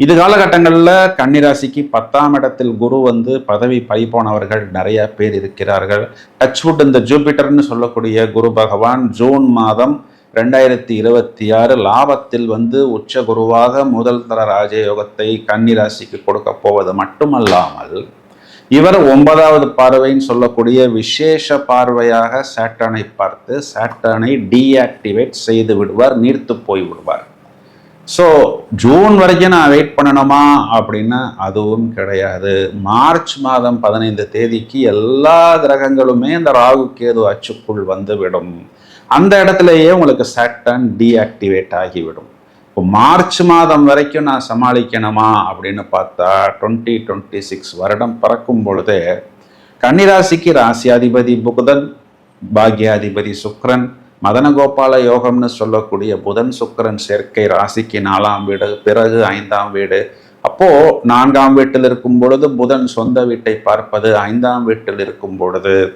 இது காலகட்டங்களில் கன்னிராசிக்கு பத்தாம் இடத்தில் குரு வந்து பதவி பறிப்போனவர்கள் நிறைய பேர் இருக்கிறார்கள். டச்வுட் இந்த ஜூபிட்டர்னு சொல்லக்கூடிய குரு பகவான் ஜூன் மாதம் ரெண்டாயிரத்தி இருபத்தி ஆறு லாபத்தில் வந்து உச்ச குருவாக முதல் தர ராஜயோகத்தை கன்னிராசிக்கு கொடுக்க போவது மட்டுமல்லாமல் இவர் ஒன்பதாவது பார்வைன்னு சொல்லக்கூடிய விசேஷ பார்வையாக சேட்டனை பார்த்து சேட்டனை டீஆக்டிவேட் செய்து விடுவார் நீர்த்து போய் விடுவார். ஸோ ஜூன் வரைக்கும் நான் வெயிட் பண்ணணுமா? அப்படின்னா அதுவும் கிடையாது. மார்ச் மாதம் பதினைந்து தேதிக்கு எல்லா கிரகங்களுமே இந்த ராகு கேது அச்சுக்குள் வந்துவிடும். அந்த இடத்துலயே உங்களுக்கு சேட்டன் டீஆக்டிவேட் ஆகிவிடும். இப்போ மார்ச் மாதம் வரைக்கும் நான் சமாளிக்கணுமா? அப்படின்னு பார்த்தா டுவெண்ட்டி டுவெண்ட்டி சிக்ஸ் வருடம் பறக்கும் பொழுது கன்னிராசிக்கு ராசியாதிபதி புகுதன் பாக்யாதிபதி சுக்ரன் மதனகோபால யோகம்னு சொல்லக்கூடிய புதன் சுக்கரன் சேர்க்கை ராசிக்கு நாலாம் வீடு பிறகு ஐந்தாம் வீடு. அப்போ நான்காம் வீட்டில் இருக்கும் பொழுது புதன் சொந்த வீட்டை பார்ப்பது ஐந்தாம் வீட்டில் இருக்கும் பொழுது